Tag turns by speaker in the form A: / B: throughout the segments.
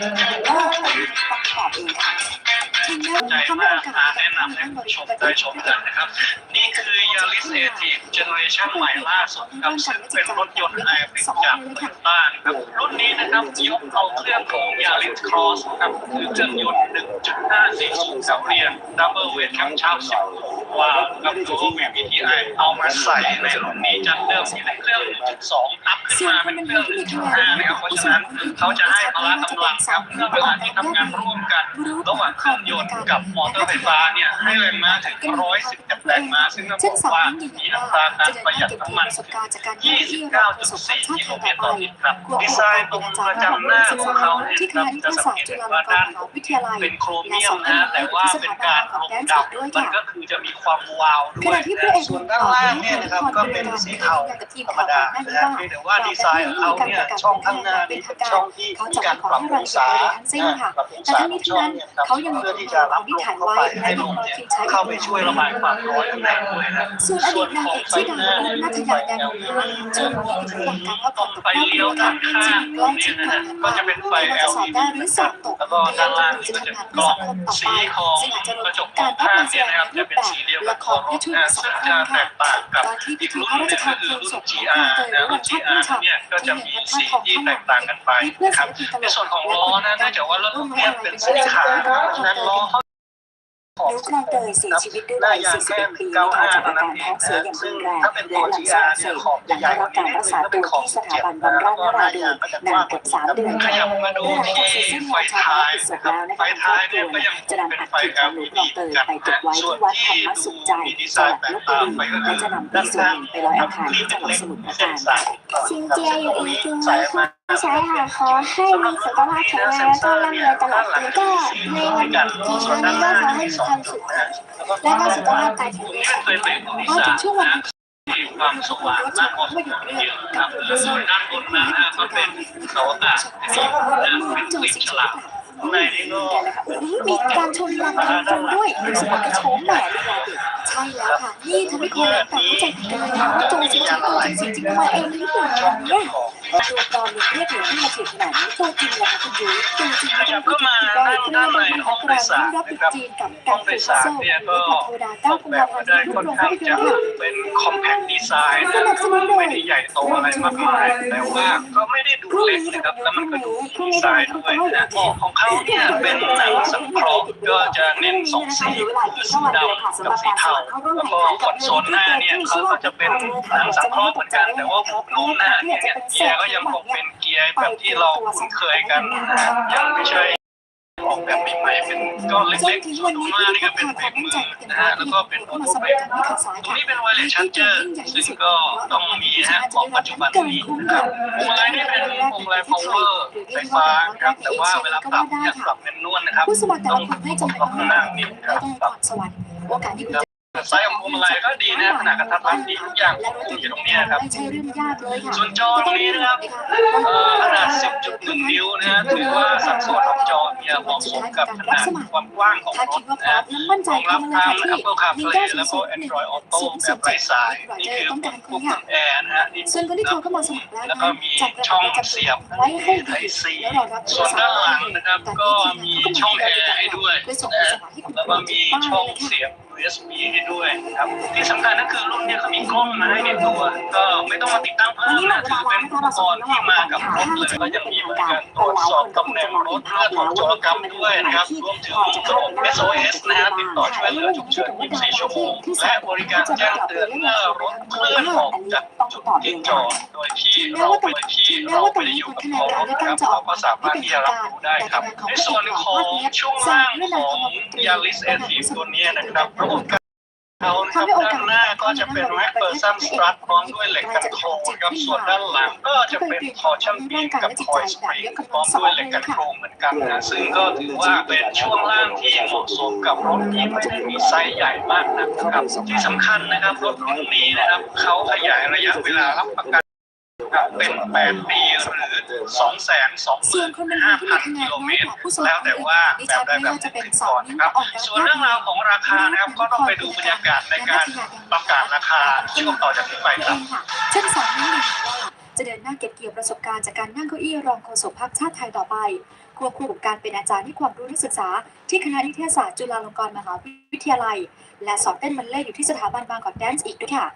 A: ต้องตอบเองค่ะถึงแม้
B: ใจ
A: ทำ ให้
B: มา
A: โอกกาส
B: นะแนะนำให้คุณผู้ชมได้ชมกันนะครับ นี่คือยาริสเอทีฟเจเนอเรชันใหม่ล่าสุดครับซึ่งเป็นรถยนต์ไฮบริดจากโตโยต้านะครับรุ่นนี้นะครับยกเอาเครื่องของยาริสครอสครับคือเครื่องยนต์ 1.5 4สูงเรียงดับเบิลเวทแคมช่10ว้าวกับตัว VVTi เอามาใส่ในรุ่นนี้จากเดิมที่เป็นเครื่อง 1.2 อัพขึ้นมาเป็นเครื่อง 1.5 นะครับเพราะฉะนั้นเขาจะให้พละกำลังครับเมื่อเวลาที่ทำงานร่วมกันระหว่างเครื่องยนต์กับมอเตอร์ไฟฟ้าเนี่ยให้แรงม้าถึง 110แรงม้า ซึ่งต้อง
A: เช่น
B: บอก
A: สอง
B: ว่า
A: นั้นยืน
B: มี
A: ยัน
B: อั
A: ว่า
B: ตราการ
A: จะ
B: ประห
A: เดิ
B: ยั
A: น
B: ด
A: เก็บเกี่ยว
B: น้ำมัน
A: ประสบการณ์จากการที่ที่เราประสบชาติไทยต่อไปควบคู่กับการประจำหน้าศึกษาที่คณะนิเทศศาสตร์จุฬาลงกรณ์มหาวิทยาลัย
B: เป็นโครเมียมนะแต่ว่าเป็นการลงดำมันก็คือจะมีความวาว
A: ข
B: ด้วย
A: ณะที่พระเอก
C: ส่วนด้านล่างเนี่ยนะครับก็เป็นสีเทาธรรมดานะฮะเพียงแต่ว่าดีไซน์ของเขาเนี่ยช่องข้างหน้านี่เป็นช่องที่มีการปรับองศาปรับองศาของช่องเนี่ยครับเพื่อที่จะรับลมเข้าไปให้ลมเนี่ยเข้าไปช่วยระบายความร้อนข้างในด้วยนะ
A: ส่วนอดีตนางเอกชื่อดังนัทยาแดงหงส์ช่วงนี้เป็นหลักการว่าการกับ
B: ไฟ
A: ครอบค
B: เลี้
A: รั
B: ยวว
A: กั
B: ด้านนข้าง
A: กล้อง
B: เนี่
A: ชิ้
B: ย
A: น
B: นะ
A: เดียว
B: ฮะก็จะเป็นไฟ
A: เราจะสอบ
B: LED
A: ได้หรือสอบตก
B: แล้วก็ด้านล่าง
A: จะ
B: ก็จะ
A: ทำงาน
B: กล้อง
A: สังคมต่อไป
B: สีของ
A: ซึ่งอาจจะรว
B: ก
A: ม
B: ระจ
A: ถึ
B: ก
A: ง
B: ม
A: กา
B: อ
A: รงพัฒ
B: ข้าง
A: นา
B: เนี่ยนะครับ
A: รู
B: จะ
A: ป
B: เป็น
A: แบบ
B: สีเดียวกั
A: ละ
B: บ
A: ค
B: ตัว
A: ร
B: ร
A: ที่
B: ถ
A: ช่วย
B: นะ
A: ส
B: ซึ่
A: องง
B: จะ
A: ข้าง
B: แต
A: ค่ะ
B: กต่างกับ
A: ตอนที่พิ
B: อีก
A: ธี
B: รุ่
A: พระ
B: น
A: รา
B: ห
A: ช
B: นึง
A: ทา
B: ก็
A: น
B: คือ
A: เพลิง
B: รุ่
A: ศ
B: น
A: พ
B: GR นะรุ่น GR เนี่ยก็จะมีสีที่แตกต่างกันไปนะครับในส่วนของล้อนะเนื่องจากว่ารถรุ่นนี้เป็นสีขาวเพราะฉะนั้นล้อเขาขอ
A: นิ้วกลางเตยเสียชีวิตด้วยวัย41ปี
C: เก้า
A: นะคะ
C: ห้า
A: จากาอาการท้องเสียอย่างรุนแรง
C: ซึ่งถ้าน
A: และหลังจาก
C: เนี่ย
A: เส
C: ขอบ
A: หลั
C: จะ
A: ง
C: ก
A: รั
C: ว่า
A: บการรักษาตัวที่สถาบันบำราศนราดู
C: นะแล้วก็หน้ายางก็จะ
A: นากน
C: ว้าง
A: เกือบสามเดือน
B: ขยับมาดูที่ไฟท้ายนะครับไฟท้ายเนี่ยก็ยังคงเป็นไฟ LED กัน
A: ไปเก็บไว้ที่วัดธรรมสุขใจจังหวัดล
B: ก
A: บบุ
B: ต่าง
A: รี
B: ไปก็
A: และจะนำไป
B: ด้าน
A: ส่ว
B: ข้านง
A: ไปลอยอังคารที่จังหวัดสมุทรปราการ
C: สายต่อ
D: สินเจียอยู่อีกคือ
C: สายม
D: ใช้ค่ะขอให้มีสุขภาพแข็งแรงแล้วก็ร่ำรวยตลอดปีก็ในวันที่ช่วงนี้ก็ขอให้มีความสุขค่ะและก็สุขภาพกายแข็ง
B: ตรง
D: แรง
B: เคยเป็นตัวที่
A: พอ
B: สา
A: ถึงช่วงวัน
B: มีความสว่างมากกว่าของเยวนะครับส่วนด้านบนนะฮะก็เป็นเสาอากาศนะครับนะเป็นกลิ่นฉลามข้างในนี่ก็
A: มีการชนลังกันด้วยดูสิมันกระโชมแหม่ลีลาเด็กใช่แล้วค่ะ นี่ทำให้คนต่งเข้าใจกันเลยนะว่าโจรสิงตัวจริงจริงๆมาเองหรือเปล่าเนี่ย ดูตอนนี้เรียกหนูขึ้นมาถึงขนาดนี้ตัวจริงแล้วคุณยุ้ยตัวจริงไม่ต้องพูดถึงก็คือด้านในห้องโดยสารนะครับติดจีนกับการเป็นโซ
B: สาร
A: เซ
B: เนี่ย
A: หรื
B: ก็
A: อพัทโทดา
B: อ
A: เก้า
B: กุ
A: ม
B: แบ
A: ภา
B: บ
A: พัน
B: มา
A: ธ์
B: ได้
A: ที่
B: ค่อน
A: โรง
B: ข้า
A: ภางพย
B: จะ
A: นตร์
B: เป็น compact design นะไม่ได้ใหญ่โตอะไรมากมายแต่ว่าก็ไม่ได้ดูเล็กนะครับแล้วมันก็ดูดีไซน์ด้วยนะของเขาเนี่ยเป็นหนังสังเคราะห์ก็จะเน้นสองสีคือสีดำกับสีเทาแล้วก็คอนโซลหน้าเนี่ยเขาก็จะเป็นหนังสังเคราะห์เหมือนกันแต่ว่านุ่มนะเนี่ยเกียร์ก็ยังคงเป็นเกียร์แบบที่เราคุ้นเคยกันนะยังไม่ใช่ออกแบบใหม่ๆเป็นก็เล็กๆส่วนตรงหน้านี่ก็เป็นเบรกมือนะฮะแล้วก็เป็นออโต้เบรกตรงนี้เป็นไวเลสชาร์เจอร์ซึ่งก็ต้องมีฮะของปัจจุบันนี้นะครับพวงมาลัยนี่เป็นพวงมาลัย power ไฟฟ้าครับแต่ว่าเวลาปรับเนี่ยปรับเป็นนวลนะครับ
A: ผู้สมัครแต่
B: ต้อ
A: ละ
B: ง
A: คนไม่จำเป็น
B: ต้อง
A: ต้อง
B: นั่งนิดค
A: ไม่
B: รับ
A: ได้
B: ป
A: พ
B: รับ
A: สาสที่คุณจะ
B: ไซส์ของพวงมาลัยก็ดีนะขนาดกระทัดรัดดีทุกอย่างควบคุมอยู่ตรงนี้ครับส่วนจอตรงนี้นะครับขนาด 10.1 นิ้วนะถือว่าสัดส่วนของจอเนี่ยเหมาะสมกับขนาดความกว้างของ
A: ร
B: ถนะรองรับทา
A: ค่ะ
B: ง Apple CarPlay แล้วก็ Android Auto แบบไร้สายนี่คือปุ่มควบคุมแอร์นะฮะนี่
A: ส่วนคนที่ทรเข้ามาสมัครแล้ว
B: ก็มีช่องเสียบ
A: ไว้ให้ดี
B: Type C
A: แล้วรอรับ
B: ส่วนด้านหลังนะครับก็มีช่องแอร์ให้ด้วยนะแล้วก็มีช่องเสียบ USB ให้ด้วยครับ ที่สำคัญก็คือรุ่นเนี้เขามีกล้องมาให้ในตัว ก็ไม่ต้องมาติดตั้งเพิ่มนะถือเป็นอุปกรณ์ที่มากับรถเลยก็ยังมีบริการตรวจสอบตำแหน่งรถเพื่อตรวจจรกรรมด้วยนะครับรวมถึงระบบ SOS นะฮะติดต่อช่วยเหลือฉุกเฉิน 24 ชั่วโมง และบริการแจ้งเตือนเมื่อรถเคลื่อนออกจากจุดที่จอดโดยที่เราไปที่เราไม่ได้อยู่กับตัวรถนะครับเราก็สามารถที่จะรับรู้ได้ครับ ในส่วนของช่วงล่างของ Yaris a t i v ตัวนี้นะครับระบบการเขานะครับด้านหน้าก็จะเป็น Mac Person Strut พร้อมด้วยเหล็กกันโครงครับส่วนด้านหลังก็จะเป็น Torsion Beam กับ Coil Spring พร้อมด้วยเหล็กกันโครงเหมือนกันนะซึ่งก็ถือว่าเป็นช่วงล่างที่เหมาะสมกับรถที่ไม่ได้มีไซส์ใหญ่มากนะครับที่สำคัญนะครับรถรุ่นนี้นะครับเขาขยายระยะเวลารับประกันกับเป็น 8 ปีหรือ
A: ส่วนคนเป็น
B: 5
A: คนที่มี
B: 0 0 0
A: คะแน
B: กิ
A: น
B: โล
A: น้
B: เม
A: อย
B: ต
A: ก
B: ร
A: ว่าผู้สมั
B: แล้
A: ควร
B: แต่ว่า
A: ดิ
B: แบ
A: ฉั
B: บ
A: น
B: ได้
A: ไม่
B: แบบ
A: ว่าจะเป็น
B: ติด
A: สอ
B: ก่
A: ง
B: อน
A: นิ้ว
B: นะครับ
A: ออกแบบ
B: ส่วนเรื่องราวของราคานะครับก็ต้องไปดูบรรยากาศในการประกาศราคาช่วงต่อจากนี้ไปครับ
A: เช่นสองนิ้วหนึ่งว่าจะเดินหน้าเก็บเกี่ยวประสบการณ์จากการนั่งเก้าอี้รองโฆษกพรรคชาติไทยต่อไปควบคู่กับการเป็นอาจารย์ที่ความรู้นักศึกษา ที่คณะนิเทศศาสตร์จุฬาลงกรณ์มหาวิทยาลัย และสอนเต้นบัลเล่ต์อยู่ที่สถาบันบางกอกแดนซ์อีกด้วยค่ะ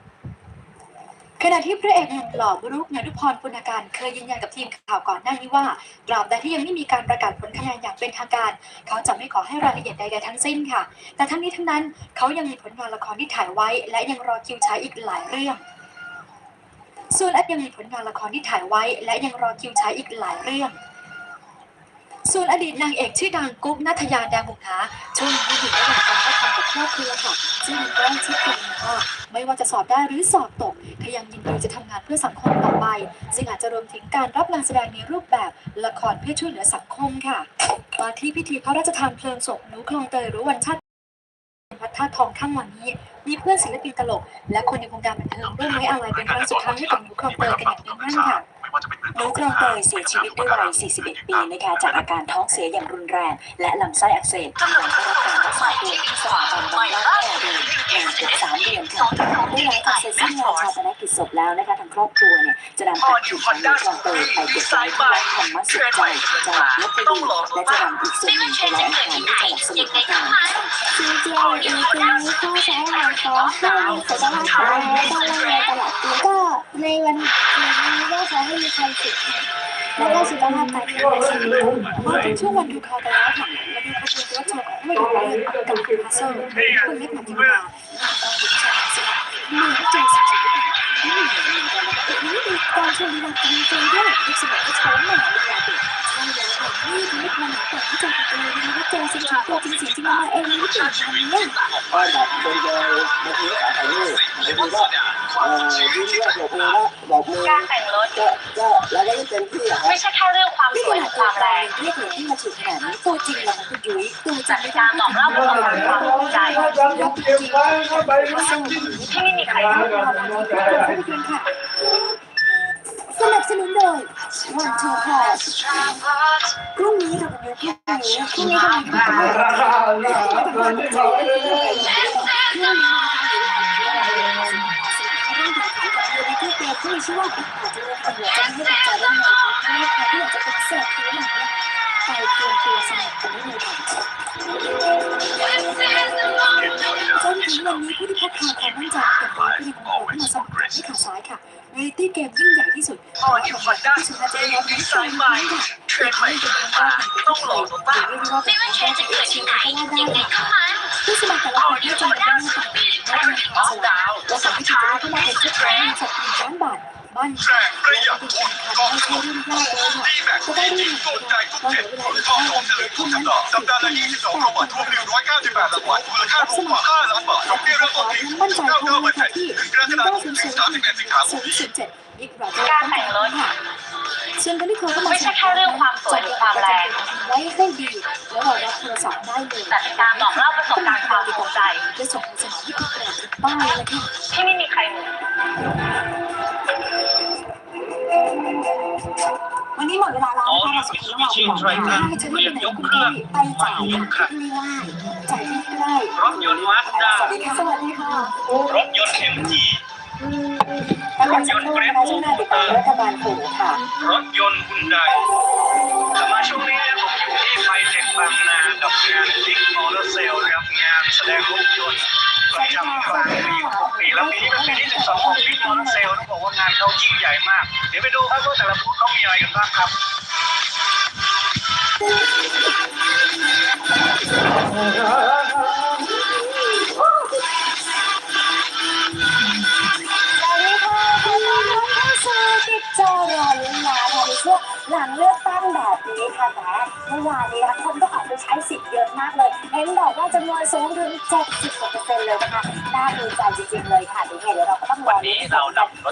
A: ขณะที่พระเอกหนุ่มหล่อบรุกนานุพรปุณการเคยยืนยันกับทีมข่าวก่อนหน้านี้ว่าตราบใดที่ยังไม่มีการประกาศผลคะแนนอย่างเป็นทางการ เขาจะไม่ขอให้รายละเอียดใดๆทั้งสิ้นค่ะ แต่ทั้งนี้ทั้งนั้นเขายังมีผลงานละครที่ถ่ายไว้ และยังรอคิวฉายอีกหลายเรื่อง ส่วนแอดยังมีผลงานละครที่ถ่ายไว้ และยังรอคิวฉายอีกหลายเรื่องส่วนอดีตนางเอกชื่อดังกุ๊กนัทยาแดงบุงหาช่วงนี้อยู่ระหว่างการเข้าทำกับครอบครัวค่ะซึ่งใกล้ชิดกันว่าไม่ว่าจะสอบได้หรือสอบตก เธอยังยินดีจะทำงานเพื่อสังคมต่อไป ซึ่งอาจจะรวมถึงการรับงานแสดงในรูปแบบละครเพื่อช่วยเหลือสังคมค่ะตอนที่พิธีพระราชทานเพลิงศพหนูคลองเตยรือวันชาติวัดท่าทองข้างวันนี้ มีเพื่อนศิลปินตลก และคนในวงการบันเทิงร่วมไว้อาลัยเป็นครั้งสุดท้ายให้กับหนูคลองเตยกันอย่างเนื่องแน่นค่ะ
E: นูครองเตยเสียชีวิตด้วยวัย 41 ปีนะคะจากอาการท้องเสียอย่างรุนแรง และลำไส้อักเสบจนต้องเข้ารับการรักษาตัวที่สถาบันบำราศแพทย์เดินนานเกือบ3เดือนค่ะ ศพแล้วนะคะทางครอบครัวเนี่ยจะนำอัฐิของหนูครองเตยไปเก็บไว้ที่วัดธรรมสุขใจจังหวัดลบบุรีและจะนำอีกส่วนหนึ่งไปลอยอังคารที่จังหวัดสมุทรปราการ
D: จริงๆอีกทีนี้ข้อใช้งานขอให้มีสุขภาพแข็งแรงและต้องร่างกายตลอดปีก็ในวันนี้ก็ขอให้มีความสุขและก็สุขภาพกายแข็งแรงสมบูรณ์
A: มาถึงช่วงวันดูคอกันแล้วค่ะมาดูขบวนรถโชว์ของไม่ดูเลยกับคุณพัสเซอร์คุณเล็กหนักจินดาต้องดูชมสิมีวิจัยสิบสี่ด้วยนี่มีนี่มี การโชว์ลีลาจริงๆด้วยลูกสมุนก็โชว์หน่อยลีลาเด็กใช่แล้วค่ะนี่คือไม่ควรหนาแต่ที่จะกันเลยนะว่าเจอสิ่งที่ตัวจริงสิ่งที่มาเองไม่ถึงทันเนี่ย
F: ก็แบบเป็นเจอบางทีก็ถ่ายรูปบางทีก็เอ่อยิ้มแย้มบอกมือแล้วบอกมือ
G: การแต่งรถ
F: ก็ก็เราก็ไม่เต็มที่อะครับ
G: ไม่ใช่แค่เรื่องความ
A: นี่
G: ส
A: ข
G: วย
A: นาด
G: ค
A: ตัว
G: วาม
A: ก
G: แร
A: ลาง
G: ง
A: เรียกเลยที่มาถึงขนาดนี้ตัวจริงเหรอคะคุณยุ้ยตัวจริงไม่
G: การบอกเล่าประสบการณ์ความภูมิใจ
A: ยกจริงก็ส่ง
G: ที่ไม่มีใครรู้
A: สนับ สนุนโดย One Two Plus พรุ่งนี้ค่ะคุณยุ้ยพรุ่งนี้พรุ่งนี้ก็มีคุณยุ้ยที่เตียที่มีชื่อว่าอาจจะมีคนหัวใจให้กับใจเรื่องนี้ถ้าลูกค้าที่อยากจะเป็นเศรษฐีหนังเนี่ย ไปเตรียมตัวสมัครกันได้เลยค่ะจนถึงวันนี้ผู้ที่พักาความมั่นใจก็บไว้ที่ในของเราที่มาสมัครที่ขาซ้ายค่ะเรตตี้เกมยิ่งใหญ่ที่สุดขอให้คนที่สุดน่าจะยอมทั้งสองฝ่ายค่เป็นใครเป็นคนแรกต้องรอตัวบ้างไม่ว่าเป็นใครจะเกิดที่ไหนยังไงก็มาผู้สมัครแต่ละคนที่จะมาได้ต่างกันและมีความสลายและสามารถที่จะได้เข้ามาเป็นเจ้าของเงินสดหนึ่งล้านบาท บ้านและเป็นแข่งขันไม่ใช่เรื่องง่ายเลยค่ะจะได้น่อยว่าเหลือเวลาอีกแค่วันเดียวเท่านั้น
H: สัปดาห์ละ22รางวัลรวม198รางวัลมูลค่ารวมกว่า5ล้านบาทยกเลิกเริ่มต้นที่
A: มั่นใจ
H: 99
A: โทร
H: เปอร์
A: มา
H: เซ็นต์
A: ที่
H: ถึงกรกฎาคมถึง31สิงหาค
A: ศู
H: ม
A: นย์
H: นี้
A: ศูนย์เจ็ดบิ๊กบราร์ต้องการค่ะส่วนคนที่โทรเข้ามา
G: ไม่ใช่แค่เรื่องความสวยหรือความแรง
A: ไว้ให้ดีแล้วเรารับโทรศัพท์ได้เลย
G: แต่เป็นการบอกเล่าประสบการณ์ความภูมิใจ
A: จะส่งสนามที่ติดแปลถึงป้ายเลยค่ะ
G: ที่ไม่มีใครรู้
A: วัน เราจะขอระหว่างก่อนค่ะให้ฉันไม่ไปไหนคุณพี่ไปจ่ายค่ะไม่ว่าจ่ายที่ใกล้
B: รถยนต์มาสด้า
A: สวัสดีค่ะสวัสดีค่ะ
B: รถยนต์เอ็มจี
A: กำลังจะพูดนะคะช่วงหน้าติดตามรัฐบาลปู่ค่ะ
B: รถยนต์คุณไดกลับมาช่วงนี้ผมอยู่ที่ไฟเทคบางนากับงานบิ๊กมอเตอร์เซลนะครับงานแสดงรถยนต์ประจำกลางปีของปีแล้วปีนี้เป็นปีที่12ของบิ๊กมอเตอร์เซลต้องบอกว่างานเขายิ่งใหญ่มาก เดี๋ยวไปดูครับว่าแต่ละบูธเขามีอะไรกันบ้างครับ
D: หลังเลือกตั้ง แบบนี้ค่ะแหมเมื่อวานนี้นะคะคนก็ออกไปใช้สิทธิ์เยอะมากเลย เห็นบอกว่าจำนวนสูงถึง 70กว่าเปอร์เซ็นต์เลยนะคะน่าดีใจจริงๆเลยค่ะเดี๋ยวไงเดี๋ยวเราก็ต้องรอลุ้นกัน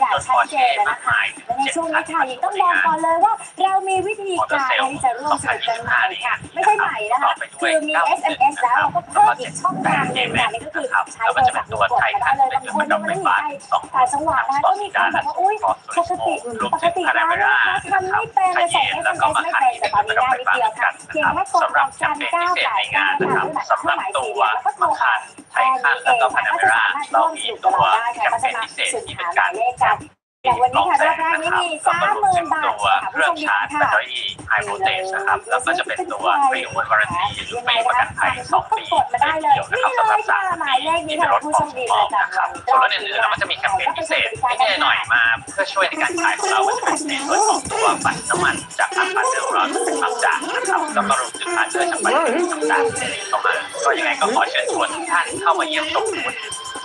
D: อย่างชัดเจนเลยนะคะและในช่วงนี้ค่ะยังต้องบอกก่อนเลยว่า เรามีวิธีการที่จะร่วมสนุกกันใหม่ค่ะ ไม่ใช่ใหม่นะคะ คือมี SMS แล้วเราก็เพิ่มอีกช่องทางหนึ่งค่ะนี่ก็คือใช้โทรศัพท์กดมาได้เลยบางคนยังไม่ได้อยู่ใกล้ต่างจังหวัดนะคะก็มีคนบอกว่าอุ้ยปกติปกติแล้วนะคะทำไม่เป็นเลยส่ง SMS ไม่เป็นแต่ตอนนี้ง่ายนิดเดียวค่ะเพียงแค่กดดอกจันเก้าแปดเก้าค่ะด้วยแบบเครื่อหมายสี่เหลี่ยมแล้วก็โทรออกแทนนี้เองค่ะก็จะสามารถร่วมสนุกกับเราได้ค่ะก็จะมาสืบหาหมายเลขกัน อย่างวันนี้ค่ะรอบแรกนี่มีสามหมื่นบาท
I: ตัว
D: ค่ะ
I: เค
D: ผู้
I: รื่
D: ช
I: อง
D: มดี
I: ชาร์จแบ
D: ค่ะ
I: ตเตอรี่ไฮโวลเตจนะครับแล้วก็จะเป็นตัวฟรีโอนวารันตีหรือฟรีประกันภัยสองปี
D: กดมาได้เลย
I: เกี่ยวนะครับ
D: นี่
I: สำห
D: เล
I: รับ
D: ย
I: สาม
D: ค่ะหมายเลขนี้
I: ที่
D: ค่ะ
I: รถ
D: ผู้
I: ข
D: ช
I: อง
D: มดี
I: ป
D: ป
I: ลอ
D: ระ
I: มนะครับ
D: จำวัน
I: ส่วนรถอื่นๆเราก็จะมีแคมเปญพิเศษนิดๆหน่อยๆมาเพื่อช่วยในการขายของเราก็จะเป็นในส่วนของตัวบัตรน้ำมันจากทางพันเดอร์รอดบางจากนะครับแล้วก็รวมถึงผ่านเดินจากบัตรต่างๆที่เข้ามาก็ยังไงก็ขอเชิญชวนทุกท่านเข้ามาเยี่ยมชมบูธ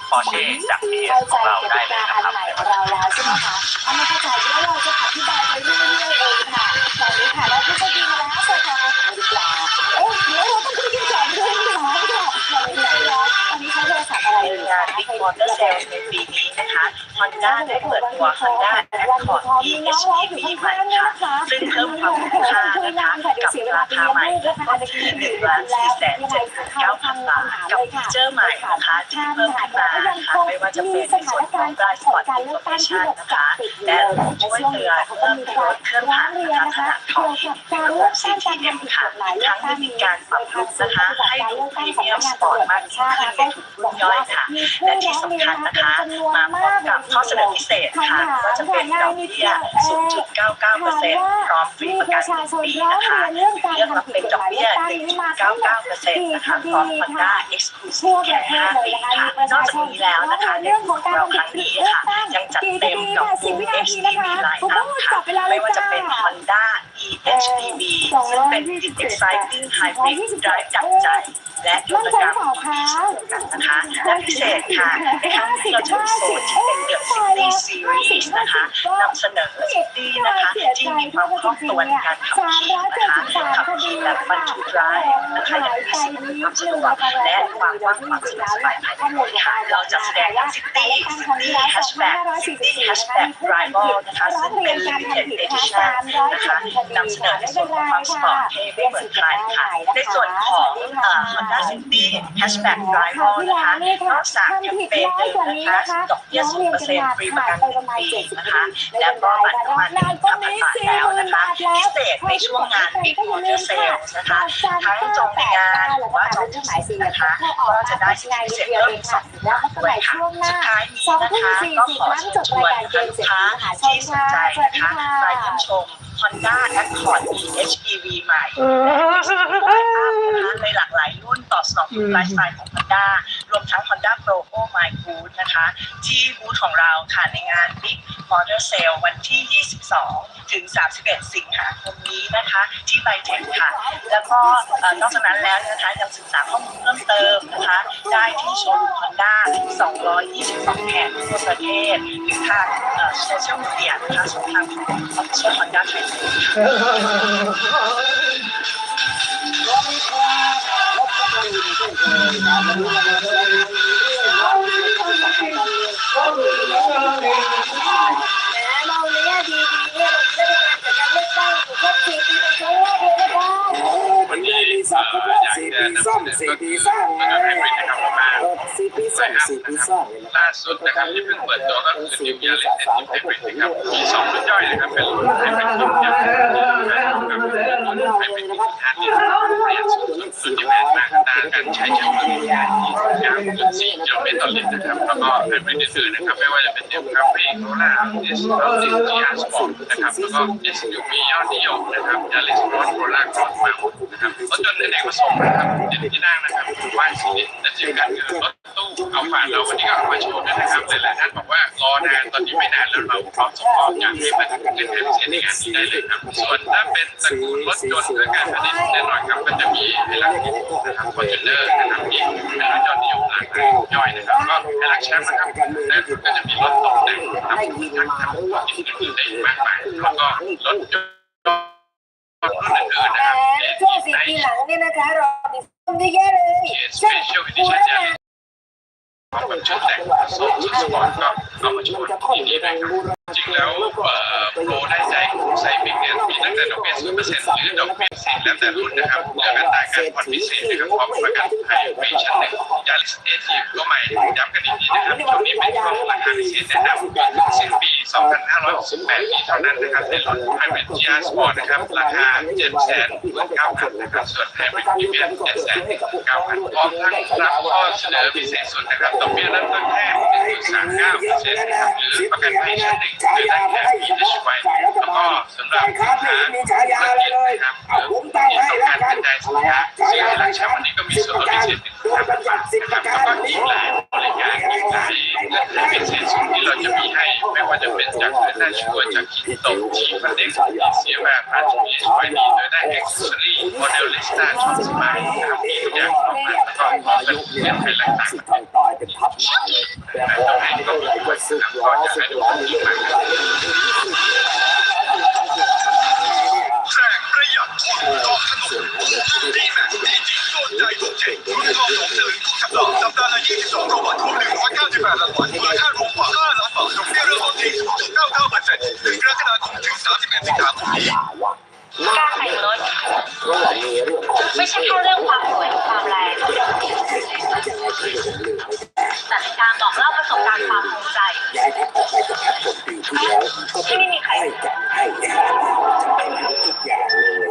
I: พอเช่จาก
D: เข้า
I: ของเราได้เลยนะครับ
D: ของเราแล้วใช่ไหมคะถ้าไม่เข้าใจเดี๋ยวเราจะอธิบายไปเรื่อยๆเองค่ะตอนนี้ค่ะเราผู้โชคดีมาแล้วสวัสดีค่ะดีกว่าเอ๊ะเดี๋ยวเราต้องคุยกันก่อนเรื่องหรอค่ะอย่าไปเลยนตอนนี้ใช้โทรศัพท์อะไรอยู่คะ
J: น Big Motor Sales ในปีนี้นะคะ Honda ได้เปิดตัว Honda Accord EHEV ใหม่ค่ะซึ่งเพิ่มความคุ้มค่านะคะกับราคาใหม่ที่1ล้าน4แสน7,900บาทกับฟีเจอร์ใหม่นะคะที่เพิ่มขึ้น ว่าจะเป็นในส่วนของ Blind Spot Information นะคะและช่วยเตือนเมื่อมีรถเคลื่อนผ่านนะคะขณะถอยระบบ CTM ค่ะทั้งมีการปรับปรุงนะคะให้ดูพรีเมียมสปอร์ตมากขึ้นในทุกรุ่นย่อยค่ะและที่สำคัญนะคะมาพร้อมกับข้อเสนอพิเศษค่ะก็จะเป็นดอกเบี้ย0.99%พร้อมฟรีประกันปีนะคะเลือกรับเป็นดอกเบี้ย1.99%นะคะพร้อม Honda Exclusive แค่5ปีค่ะนอกจากนี้แล้วนะคะในกลุ่มเราครั้งนี้ค่ะยังจัดเต็มดอกบู HEV ไลน์อัพค่ะไม่ว่าจะเป็น Honda EHEV ซึ่งเป็น Exciting Hybrid Drive จัดใจและยนตกรรมที่สนุกกันนะคะและพิเศษค่ะในครั้งนี้เราจะมีโซนที่เป็น The City Series นะคะนำเสนอ City นะคะที่มีความคล่องตัวในการขับขี่นะคะขับขี่แบบบรรทุกร้ายนะคะยังมีสิ่งอำนวยความสะดวกและความกว้างขวางสะดวกสบายภายในรถค่ะเราจะแสดงทั้ง City City Hatchback City Hatchback Rival นะคะซึ่งเป็น Limited Edition นะคะนำเสนอในส่วนของความสปอร์ตเท่ไม่เหมือนใครค่ะในส่วนของเอ่อ Honda City Hatchback Rival นะคะนอกจากแคมเปญเดิมนะคะดอกเบี้ย0%ฟรีประกัน1ปีนะคะแล้วก็บัตรน้ำมัน1,000บาทแล้วนะคะพิเศษในช่วงงาน Big Motor Sales นะคะทั้งจองในงานหรือว่าจองที่ไหนนะคะก็จะได้สิทธิพิเศษเพิ่มอีกสองบาทด้วยค่ะสุดท้ายนี้นะคะก็ขอเชิญชวนนะคะลูกค้าที่สนใจนะคะมาเยี่ยมชม Honda Accord EHEV ใหม่และไลน์อัพนะคะในหลากหลายรุ่นตอบสนองทุกไลฟ์สไตล์ของ Honda ร วมทั้ง Honda Pro O My Good นะคะ ที่บูธของเราค่ะในงาน Big Motor Sale วันที่ 22 ถึง 31 สิงหาคมนี้นะคะ ที่ไบเทคค่ะ แล้วก็นอกจากนั้นแล้วนะคะยังศึกษาข้อมูลเพิ่มเติมนะคะ ได้ที่โชว์รูม Honda 222 แห่งทั่วประเทศหรือทางโซเชียลมีเดียนะคะช่องทางของ Official Honda Thailand
D: เรา สี่ปี
F: ซ่อมสี่ปีสร้างไงเออสี่ปีซ่อมสี่ปีสร้างเห็นไหม
H: ล่าสุดนะครับที่เพิ่งเปิดตัวก็คือ
F: สี่
H: นิว
F: ปี
H: ยาริ
F: จาก
H: ส
F: สามของพวกผม
H: ครั
F: เนี่
H: บ
F: ย
H: มีสองรุ่นย่อยนะครับเป็นรุ่นไฮบริดนิวยาริสนะครับไฮบริดที่ท่านเนี่ยเปลี่ยนสุดๆสุดที่แรงมากอัตราการใช้เชื้อเพลิงอย่างสี่กิโลเมตรต่อลิตรนะครับแล้วก็ไฮบริดอื่นๆนะครับไม่ว่าจะเป็นเอ็มคารีโคล่าเอสเราติจีอาร์สปอร์ตนะครับแล้วก็เอสยูวียอดนิยมนะครับยาริสรถโคล่ากรอสเมานะครับรถยนต์อเนกประสงค์นะครับเด่นที่นั่งนะครับว่างสีแต่ที่สำคัญคือรถตู้เอาผ่านเราวันนี้ก็มาโชว์ด้วยนะครับหลายๆท่านบอกว่ารอนานตอนนี้ไม่นานแล้วเราพร้อมส่งมอบอยากให้มาเป็นแทนเสียในงานนี้ได้เลยครับ ส่วนถ้าเป็นตระกูลรถยนต์และการผลิตแน่นอนครับก็จะมีไฮลักซ์นะครับฟอร์จูเนอร์นะครับมีเป็นรถยนต์นิยมหลากหลายย่อยนะครับก็ไฮลักซ์แชมป์นะครับและก็จะมีรถตกแต่งนะครับ
F: ได้ยินมาหรือว่าคิดผิด
H: ได้มากมายแล้วก็รถยนต์รุ่นอื่นนะครับ
D: มช่วงสี่ปีหลังเนี่ยนะคะเรา มีคนเยอะแยะเลย
H: สเปเชียลอิดิชั่นยาริสก็เป็นชุดแต่งโซนชุดสปอร์ตก็เอามาโชว์ที่นี่ได้ครับจริงแล้วเอ่อโปรได้ใจของไซบิกเนี่ยมีตั้งแต่ดอกเบี้ยศูนย์เปอร์เซ็นต์หรือดอกเบี้ยสี่แล้วแต่รุ่นนะครับเรื่องอัตราการผ่อนพิเศษนะครับพร้อมประกันภัยเวอร์ชันหนึ่งยาริสเอทีก็ใหม่ย้ำกันอีกทีนะครับช่วงนี้เป็นช่วงราคาพิเศษแนะนำสิ้นปี 2,568ปีเท่านั้นนะครับในรถ Hybrid GR Sport นะครับ ราคา7,900,000นะครับ ส่วน Hybrid Premium 7,900,000พร้อมทั้งรับข้อเสนอพิเศษสุดนะครับดอกเบี้ยเริ่มต้นแค่1.39%นะครับหรือประกันภัยชั้นหนึ่งหรือได้แค่ British White แล้วก็สำหรับลูกค้าธุรกิจนะครับหรือที่ต้องการกระจายสินค้าซื้อในราคาวันนี้ก็มีส่วนลดพิเศษ1,000บาทนะครับแล้วก็อีกหลายบริการอีกหลายเงื่อนไขพิเศษสุดที่เราจะมีให้ไม่ว่าจะเป็นจากเงินได้ชัวรจากคิดตกชีพันเด็กเสียแบบพันมีช่วยดีโดยได้ accessory model lista ชุดสมัยนะครับมีทุกอย่างครบครันแล้วก็พร้อมเป็นเงื่อนไขต่างๆ
D: ทำต่อยเป็นทับหน้าเลยแต่พอไม่ได้ก็สึกร้อนสึกร้อนอยู่มาก
K: แจกประหยัดผ่อนกองขนมดีแม็กดีจริงโดนใจถูกใจรุ่นทองสองเดือนทุกสัปดาห์สัปดาห์ละ22รางวัลรวม198รางวัลมูลค่ารวมกว่า5ล้านบาทดอกเบี้ยเริ่มต้นที่ 0.99%ถึงกรกฎาคมถึง 31สิงหาคมนี้
G: การแต่งรถ
D: เพราะว่ามีเรื่องของ
G: ไม่ใช่แค่เรื่องความสวยความแรงแต่เป็นการบอกเล่าประสบการณ์ความภูมิใจ
D: ที่แล้วก็เป็นให้จัดให้ค่าให้ทุกอย่างเลย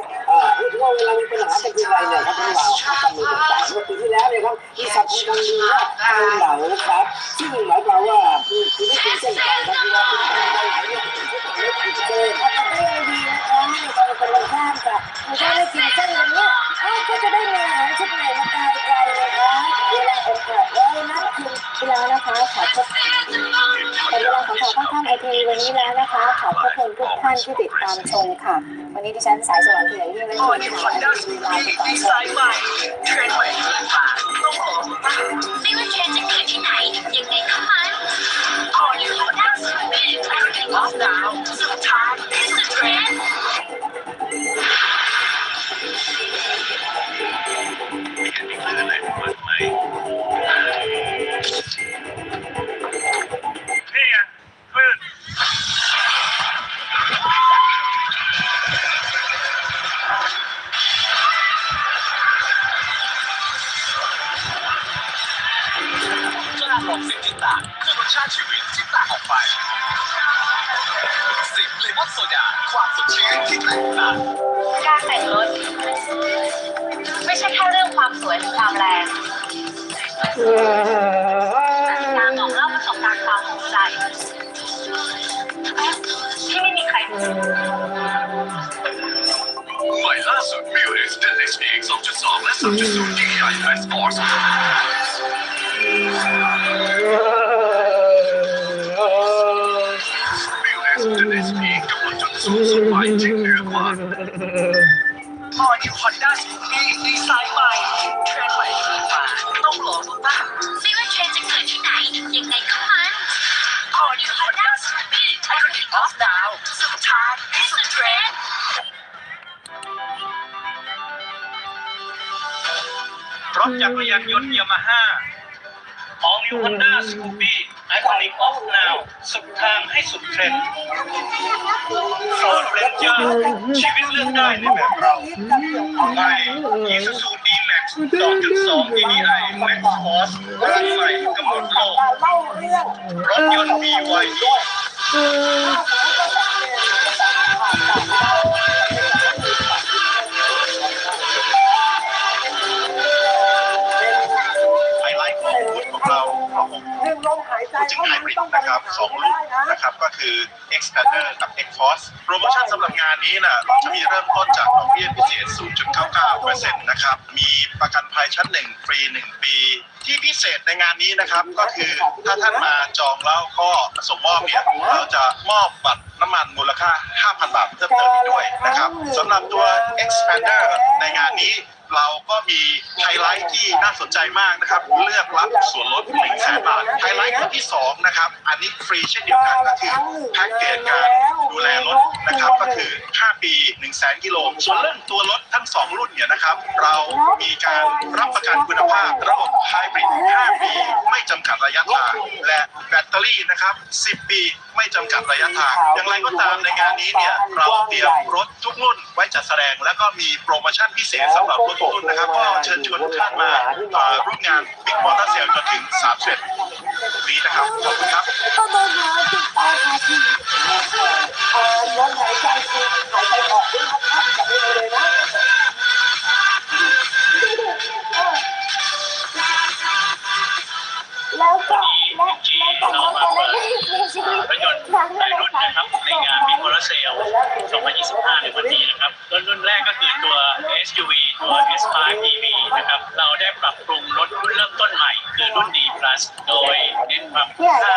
D: เรียกว่าเวลามีปัญหากันทีไรเนี่ยครับทั้งเราครับตำรวจต่างๆเมื่อปีที่แล้วเนี่ยครับมีสัตว์คงมีว่าเกาเหลาครับซึ่งหมายความว่าคือคือไม่เป็นเส้นทางครับ วันนี้
F: แล้วนะคะ ขอบพระคุณทุกท่านที่ติดตามชมค่ะ วันนี้ดิฉันสายสวรรค์เพียรยิ่งและทีมข่าวมีไปก่อนสวัสดีค่ะ
E: เทรนด์ใหม่ฝากต้องขอ
G: ไม่ว่าเทรนจะเกิดที่ไหนยังไงก็มัน
E: ออนิวฮอนด้าสปีดแอคทีฟออฟ
K: ดาวสุดท้า
G: ยำ
K: ลังจนสูงสุดใหม่ที่เหนือกว่า
E: ออนิวฮอนด้าสปีดดีไซน์ใหม่เทรนด์ใหม่ฝาต้องลองบ้าง
G: ไม่ว่าเทรนด์จะเกิดที่ไหน ยังไงก็มัน
E: ออนิวฮอนด้าสปีดแอคทีฟออฟดาวสุดทายที่สุดเทรนด์
L: รถจักรยานยนต์ยามาฮ่า All New Honda Scoopy Iconic of Now สุดทางให้สุดเทรนด์ Ford Ranger ชีวิตเลือกได้ในแบบเราใหม่ Isuzu D-Max 2.2 DDI Max Force รุ่นใหม่กำหนดโลก
F: เล่าเรื่อง
L: รถยนต์ BYD
F: จ
C: พูดถึงไฮบริดนะครับสองรุ่นนะครับก็คือ Xpander กับ Xforce โปรโมชั่นสำหรับงานนี้นะเราจะมีเริ่มต้นจากดอกเบี้ยพิเศษ 0.99%นะครับมีประกันภัยชั้น 1 ฟรี 1 ปี ที่พิเศษในงานนี้นะครับก็คือถ้าท่านมาจองแล้วก็ส่งมอบเนี่ยเราจะมอบบัตรน้ำมันมูลค่า 5,000 บาทเพิ่มเติมอีกด้วยนะครับสำหรับตัว Xpander ในงานนี้ เราก็มีไฮไลท์ที่น่าสนใจมากนะครับ เลือกรับส่วนลด1 0 0 0 0แสนบาท ไฮไลท์ตัวที่2นะครับ อันนี้ฟรีเช่นเดียวกันก็คือแพ็กเกจการดูแลรถนะครับ ก็คือ 5 ปี 1 0 0 0 0 0กิโล ส่วนเรื่องตัวรถทั้ง 2 รุ่นเนี่ยนะครับ เรามีการรับประกันคุณภาพระบบไฮบริด 5 ปี ไม่จำกัดระยะทาง และแบตเตอรี่นะครับ 10 ปี ไม่จำกัดระยะทาง อย่างไรก็ตามในงานนี้เนี่ยเราเตรียมรถทุกรุ่นไว้จัดแสดง แล้วก็มีโปรโมชั่นพิเศษสำหรับรถทุกรุ่นนะครับ
L: นะครับ ก็เชิญชวนทุกท่านมาเอ่อร่วมงานบิ๊กมอเตอร์เซลจนถึง31นี้นะครับ ขอบคุณครับ
D: ก็โดนหาติดตาค่ะที่เอ่อลมหายใจคือหายใจออกด้วยนะครับจับไม่เลยนะ
I: ในงาน Big Motor Sale 2025 ในวันนี้นะครับรถรุ่นแรกก็คือตัว SUV ตัว S5 EV นะครับ เราได้ปรับปรุงรถรุ่นเริ่มต้นใหม่ คือรุ่น D Plus โดยเน้นความคุ้มค่า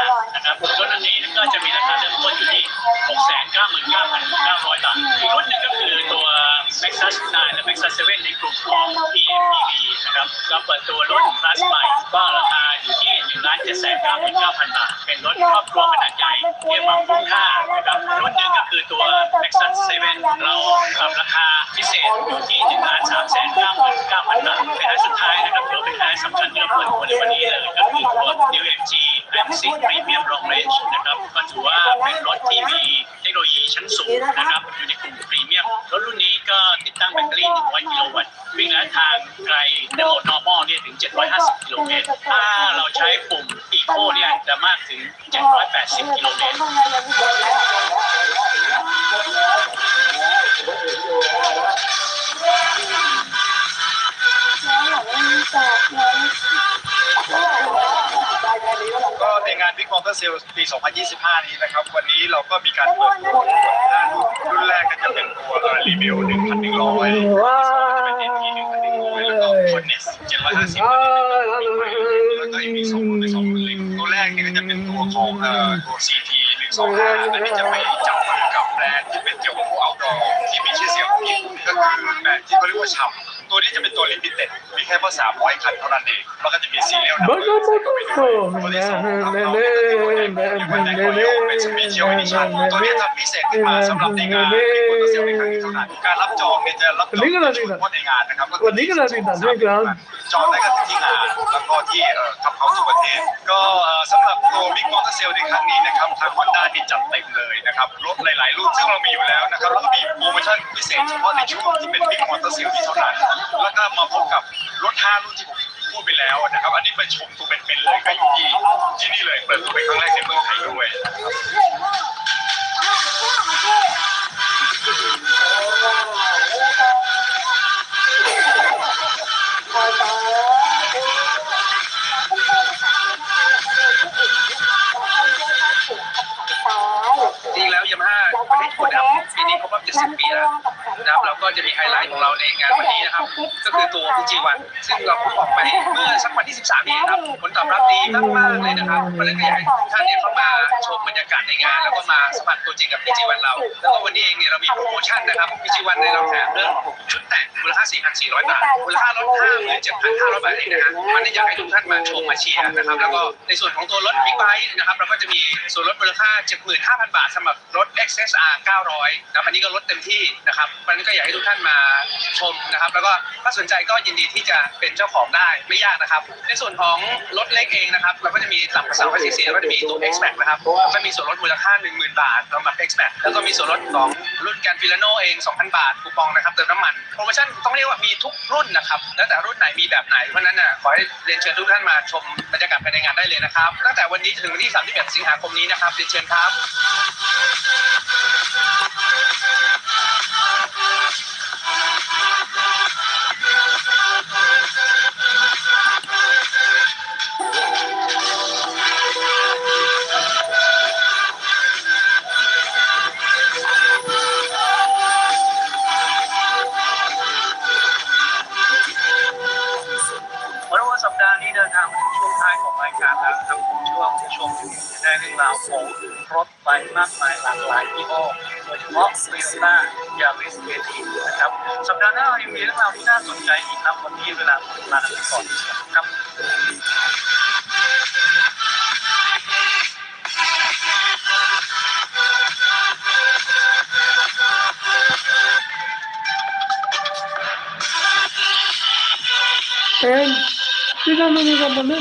I: ค เบลหนึ่งพันหนึ่งร้อยแล้วก็คอนเนสเจ็ดร้อยห้าสิบแล้วก็อีกมีสองในสองลิ
C: งตัวแรกนี่ก็จะเป็นตัวของเอ่อตัวซีทีหนึ่งสองห้าอันนี่จะไปจับกับแบรนด์ที่เป็นเกี่ยวกับพวกเอาดอที่มีชื่อเสียงก็คือแบรนด์ที่เขาเรียกว่าชัม ตัวนี้จะเป็นตัว limited มีแค่เพี300คันเท่านั้นเองแล้วก็จะมีซีเรียลนัมเบอร์ตัวที่สองครับเราเป็นสปีเชียล i ิชั่นตัวนี้ทำพิเศษขึ้นมาสำหรับในงานที่คนเซลในครั้งนี้เท่านั้นการรับจองเนี่ยจะรับจองเฉพาะในงานนะครับวันนี้ก็เลยติดต่อด้วยกันจองได้กันที่งานแล้วก็ที่เอ่อขับเขาสู่ประเทศก็เอ่อสำหรับตัว Big Motor Sale ในครั้งนี้นะครับทาง Honda นี่จัดเต็มเลยนะครับรถหลาย ๆ รุ่นซึ่งเรามีอยู่แล้วนะครับแล้วก็มีโปรโมชั่นพิเศษเฉพาะในช่วงที่เป็น Big Motor Sale ที่เท่านั้นแล้วก็มาพบกับรถ5รุ่นที่ผมพูดไปแล้วนะครับ อันนี้ไปชมตัวเป็นๆเลยก็อยู่ที่ที่นี่เลยเปิดตัวเป็นครั้งแรกในเมืองไทยด้วยนะครับ
I: ก็จะมีไฮไลท์ของเราในงานวันนี้นะครับ ก็คือตัวฟูจิวัน ซึ่งเราเพิ่งออกไปเมื่อสักวันที่ 13 นี้ครับ ผลตอบรับดีมากๆเลยนะครับเพราะฉะนั้นอยากให้ทุกท่านเนี่ยเข้ามา ชมบรรยากาศในงาน แล้วก็มาสัมผัสตัวจริงกับฟูจิวันเรา แล้วก็วันนี้เองเนี่ยเรามีโปรโมชั่นนะครับฟูจิวันในเราแถมเรื่องชุดแต่งมูลค่า 4,400 บาท มูลค่ารถ57,500 บาทเองนะฮะมันอยากให้ทุกท่านมาชมมาเชียร์นะครับ แล้วก็ในส่วนของตัวรถบิ๊กไบค์นะครับเราก็จะมีส่วนลดมูลค่า 75,000 บาทสำหรับรถ XSR 900นะอันนี้ก็ลดเต็มที่นะครับเพราะฉะนั้นก็อยากให้ทุกท่านมาชมนะครับ แล้วก็ถ้าสนใจก็ยินดีที่จะเป็นเจ้าของได้ไม่ยากนะครับ ในส่วนของรถเล็กเองนะครับเราก็จะมีต่ำกว่า300ซีซีแล้วก็จะมีตัว X Max นะครับก็มีส่วนลดมูลค่า 10,000 บาทสำหรับ X Max แล้วก็มีส่วนลดของรุ่นการฟิลโนเอง 2,000 บาทคูปองนะครับเติมน้ำมัน โปรโมชั่นต้องเรียกว่ามีทุกรุ่นนะครับแล้วแต่รุ่นไหนมีแบบไหน เพราะฉะนั้นน่ะขอให้เรียนเชิญทุกท่านมาชมบรรยากาศภายในงานได้เลยนะครับ ตั้งแต่วันนี้ถึงวันที่ 31 สิงหาคมนี้นะครับเรียนเชิญครับ
B: รถไฟมากมายหลากหลายยี่ห้อโดยเฉพาะโตโยต้ายาริสเอทีนะครับสัปดาห์หน้าเรายังมีเรื่องราวที่น่าสนใจอีกครับวันนี้เวลาหมดลาไปก่อนครับ
K: And, sila naman naman na,